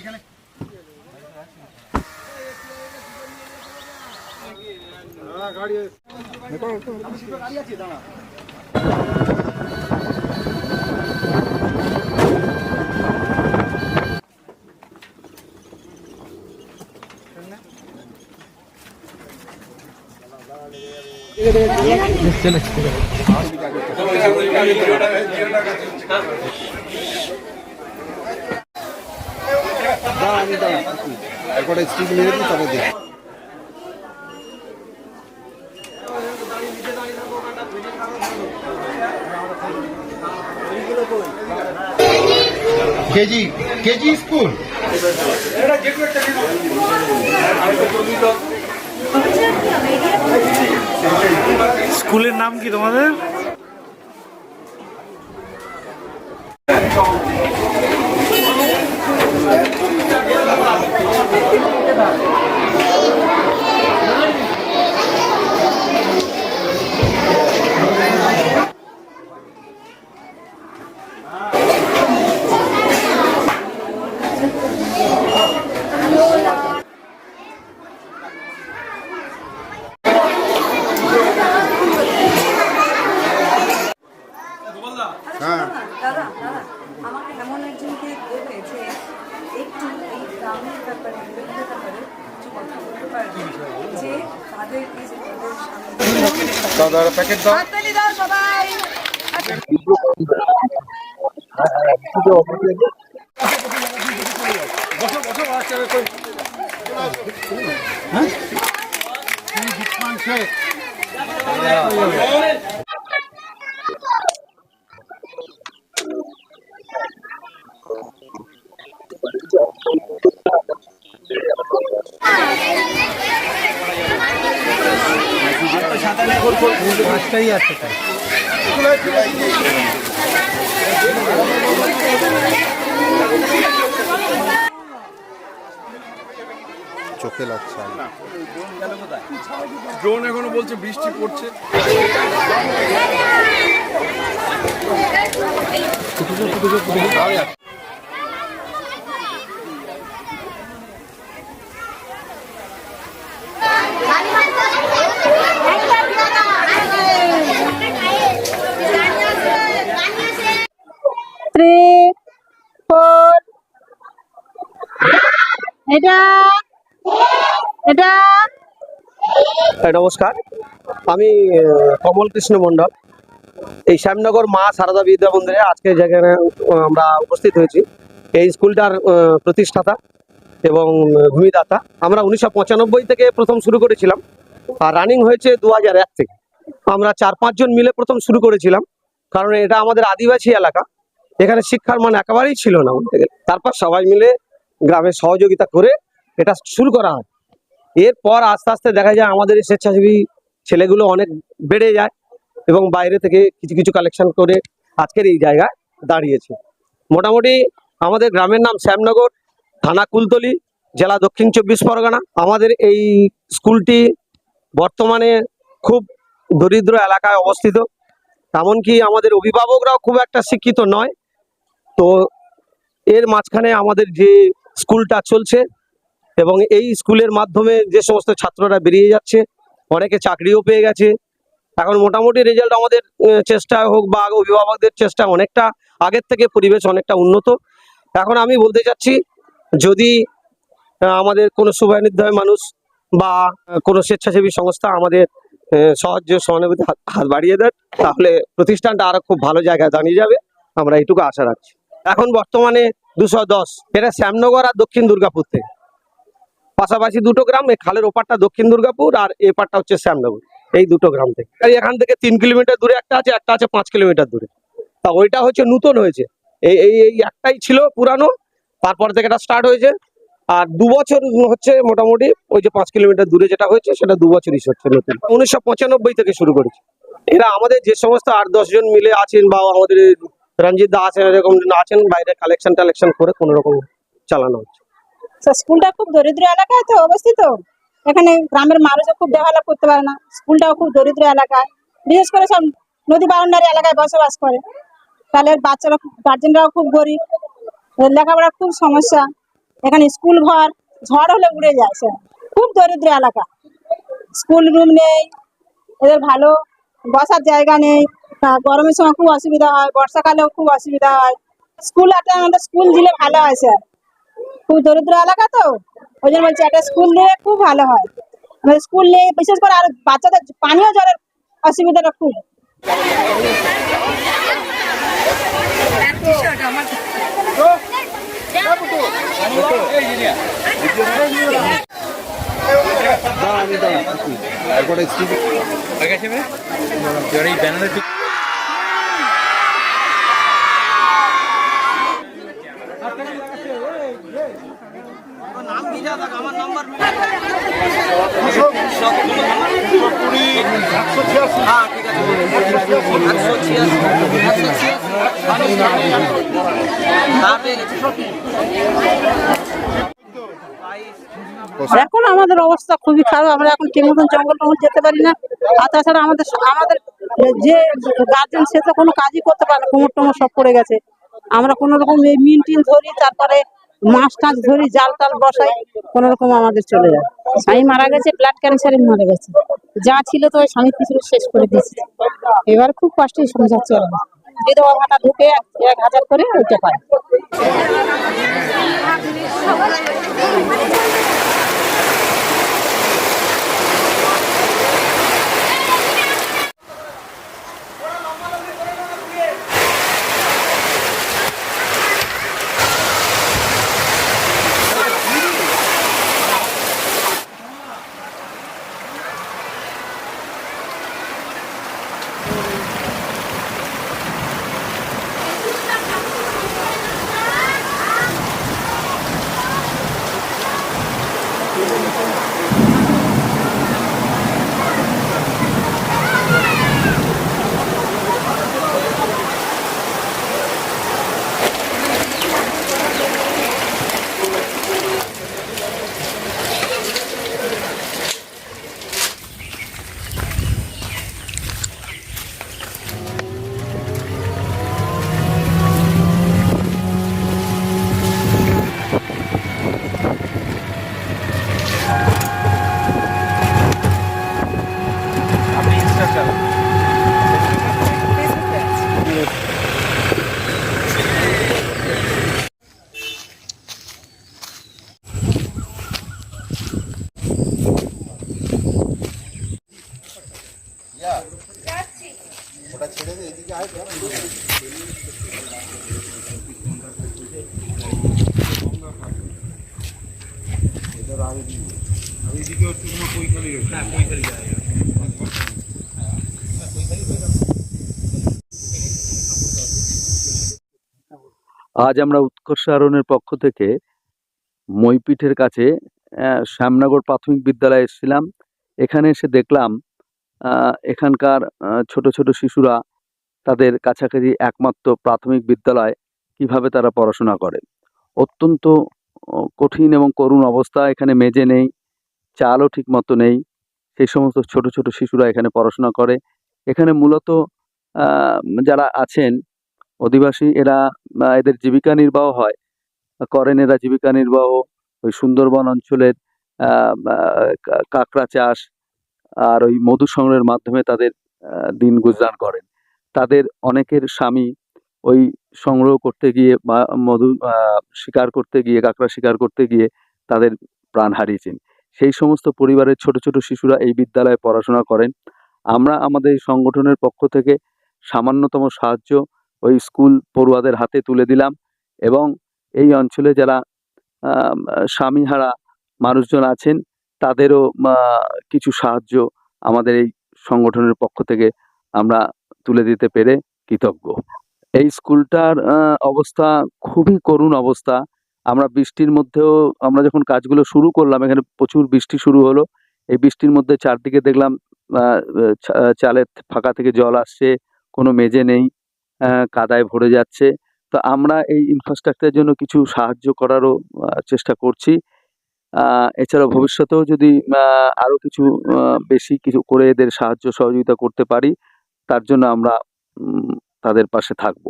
এখানে গাড়ি গাড়ি আছে দাঁড়া चलो चलो দেখি কেজি কেজি স্কুল? স্কুলের নাম কি তোমাদের হ্যাঁ দাদা দাদা আমাকে এমন একজনকে দেবে যে একটু এই গ্রামের ব্যাপারে বিভিন্ন ব্যাপারে কিছু কথা বলতে পারবে যে তাদের এই যে তাদের সামনে দাও দাও প্যাকেট দাও। দাও সবাই চোখে লাগছে ড্রোন এখনও বলছে বৃষ্টি পড়ছে। এটা এটা। হ্যাঁ, নমস্কার। আমি কমল কৃষ্ণ মণ্ডল। এই শ্যামনগর মা সারদা বিদ্যা মন্দিরে আজকে যেখানে আমরা উপস্থিত হয়েছি এই স্কুলটার প্রতিষ্ঠাতা এবং ভূমিদাতা। আমরা উনিশশো পঁচানব্বই থেকে প্রথম শুরু করেছিলাম আর রানিং হয়েছে দু হাজার এক থেকে। আমরা চার পাঁচজন মিলে প্রথম শুরু করেছিলাম কারণ এটা আমাদের আদিবাসী এলাকা। এখানে শিক্ষার মান একেবারেই ছিল না বলতে গেলে। তারপর সবাই মিলে গ্রামের সহযোগিতা করে এটা শুরু করা হয়। এরপর আস্তে আস্তে দেখা যায় আমাদের স্বেচ্ছাসেবী ছেলেগুলো অনেক বেড়ে যায় এবং বাইরে থেকে কিছু কিছু কালেকশন করে আজকের এই জায়গায় দাঁড়িয়েছে। মোটামুটি আমাদের গ্রামের নাম শ্যামনগর, থানা কুলতলি, জেলা দক্ষিণ চব্বিশ পরগনা। আমাদের এই স্কুলটি বর্তমানে খুব দরিদ্র এলাকায় অবস্থিত। এমনকি আমাদের অভিভাবকরাও খুব একটা শিক্ষিত নয়। তো এর মাঝখানে আমাদের যে স্কুলটা চলছে এবং এই স্কুলের মাধ্যমে যে সমস্ত ছাত্ররা বেরিয়ে যাচ্ছে, অনেকে চাকরিও পেয়ে গেছে। এখন মোটামুটি রেজাল্ট আমাদের চেষ্টা হোক বা অভিভাবকদের চেষ্টা অনেকটা আগের থেকে পরিবেশ অনেকটা উন্নত। এখন আমি বলতে চাচ্ছি, যদি আমাদের কোনো শুভানির্দয় মানুষ বা কোনো স্বেচ্ছাসেবী সংস্থা আমাদের সাহায্য সহানুভূতি হাত বাড়িয়ে দেন তাহলে প্রতিষ্ঠানটা আরও খুব ভালো জায়গায় দাঁড়িয়ে যাবে। আমরা এইটুকু আশা রাখছি। এখন বর্তমানে দুশো দশ। এটা শ্যামনগর আর দক্ষিণ দুর্গাপুর থেকে। পাশাপাশি দুটো গ্রাম, এই খালের ওপারটা দক্ষিণ দুর্গাপুর আর এ পারটা হচ্ছে শ্যামনগর। এই দুটো গ্রাম থেকে। আর এখান থেকে তিন কিলোমিটার দূরে একটা আছে একটা আছে পাঁচ কিলোমিটার দূরে। তা ওইটা হচ্ছে নূতন হয়েছে। এই এই এই একটাই ছিল পুরানো, তারপর থেকে এটা স্টার্ট হয়েছে। আর দু বছর হচ্ছে মোটামুটি ওই যে পাঁচ কিলোমিটার দূরে যেটা হয়েছে, সেটা দু বছরই হচ্ছে নতুন। উনিশশো পঁচানব্বই থেকে শুরু করেছে। এরা আমাদের যে সমস্ত আট দশ জন মিলে আছেন বা আমাদের রঞ্জিত দা আছেন এরকম, আছেন, বাইরে কালেকশন টালেকশন করে কোনো রকম চালানো হচ্ছে। তো স্কুলটা খুব দরিদ্র এলাকায় তো অবস্থিত? এখানে গ্রামের মানুষও খুব ডেভেলপ করতে পারে না। স্কুলটাও খুব দরিদ্র এলাকায়। বিশেষ করে সব নদী বাউন্ডারি এলাকায় বসবাস করে। তাহলে বাচ্চারা গার্জেনরাও খুব গরিব। ওদের লেখাপড়ার খুব সমস্যা। এখানে স্কুল ঘর, ঝড় হলে উড়ে যায় খুব দরিদ্র এলাকা। স্কুল রুম নেই, এদের ভালো বসার জায়গা নেই তা গরমের সময় খুব অসুবিধা হয়, বর্ষাকালেও খুব অসুবিধা হয়। স্কুল একটা আমাদের স্কুল দিলে ভালো হয় স্যার খুব দরিদ্র এলাকা তো, ওই জন্য বলছি একটা স্কুল দিলে খুব ভালো হয়। আমাদের স্কুল নেই, বিশেষ করে আর বাচ্চাদের পানীয় জলের অসুবিধাটা খুব। দাঁড়া আমি দাঁড়া আর কটা স্টিক এখন আমাদের অবস্থা খুবই খারাপ। আমরা এখন ঠিক মতন জঙ্গল টঙ্গল যেতে পারি না। আর তাছাড়া আমাদের আমাদের যে গার্জেন সে তো কোনো কাজই করতে পারে না। কোমর টোমর সব পড়ে গেছে। আমরা কোনো রকম এই মিন টিন ধরি, তারপরে মাছ টাছ ধরি, জাল টাল বসাই, কোনো রকম আমাদের চলে যায়। স্বামী মারা গেছে ব্লাড ক্যান্সারে মারা গেছে। যা ছিল তো ওই স্বামী কিছু শেষ করে দিয়েছে। এবার খুব কষ্টে সংসার চলে। বিধবা ভাতা ঢুকে এক হাজার করে আজ আমরা উৎকর্ষ আরণের পক্ষ থেকে মইপিঠের কাছে শ্যামনগর প্রাথমিক বিদ্যালয়ে এসেছিলাম। এখানে এসে দেখলাম এখানকার ছোট ছোট শিশুরা তাদের কাছাকাছি একমাত্র প্রাথমিক বিদ্যালয় কীভাবে তারা পড়াশোনা করে। অত্যন্ত কঠিন এবং করুণ অবস্থা, এখানে মেজে নেই, চালও ঠিক মতো নেই, সেই সমস্ত ছোট ছোট শিশুরা এখানে পড়াশোনা করে। এখানে মূলত যারা আছেন, অধিবাসী, এরা এদের জীবিকা নির্বাহ হয়। করেন এরা জীবিকা নির্বাহ, ওই সুন্দরবন অঞ্চলের কাঁকড়া চাষ, আর ওই মধু সংগ্রহের মাধ্যমে তাদের দিন গুজরান করেন। তাদের অনেকের স্বামী ওই সংগ্রহ করতে গিয়ে বা মধু শিকার করতে গিয়ে, কাঁকড়া শিকার করতে গিয়ে তাদের প্রাণ হারিয়েছেন। সেই সমস্ত পরিবারের ছোট ছোট শিশুরা এই বিদ্যালয়ে পড়াশোনা করেন। আমরা আমাদের সংগঠনের পক্ষ থেকে সামান্যতম সাহায্য ওই স্কুল পড়ুয়াদের হাতে তুলে দিলাম এবং এই অঞ্চলে যারা স্বামীহারা মানুষজন আছেন, তাদেরও কিছু সাহায্য আমাদের এই সংগঠনের পক্ষ থেকে আমরা তুলে দিতে পেরে কৃতজ্ঞ। এই স্কুলটার অবস্থা খুবই করুণ অবস্থা। আমরা বৃষ্টির মধ্যেও আমরা যখন কাজগুলো শুরু করলাম এখানে প্রচুর বৃষ্টি শুরু হলো। এই বৃষ্টির মধ্যে চারদিকে দেখলাম চালের ফাঁকা থেকে জল আসছে কোনো মেজে নেই কাদায় ভরে যাচ্ছে। তো আমরা এই ইনফ্রাস্ট্রাকচারের জন্য কিছু সাহায্য করারও চেষ্টা করছি। আহ, এছাড়াও ভবিষ্যতেও যদি আহ, আরও কিছু বেশি কিছু করে এদের সাহায্য সহযোগিতা করতে পারি তার জন্য আমরা তাদের পাশে থাকব।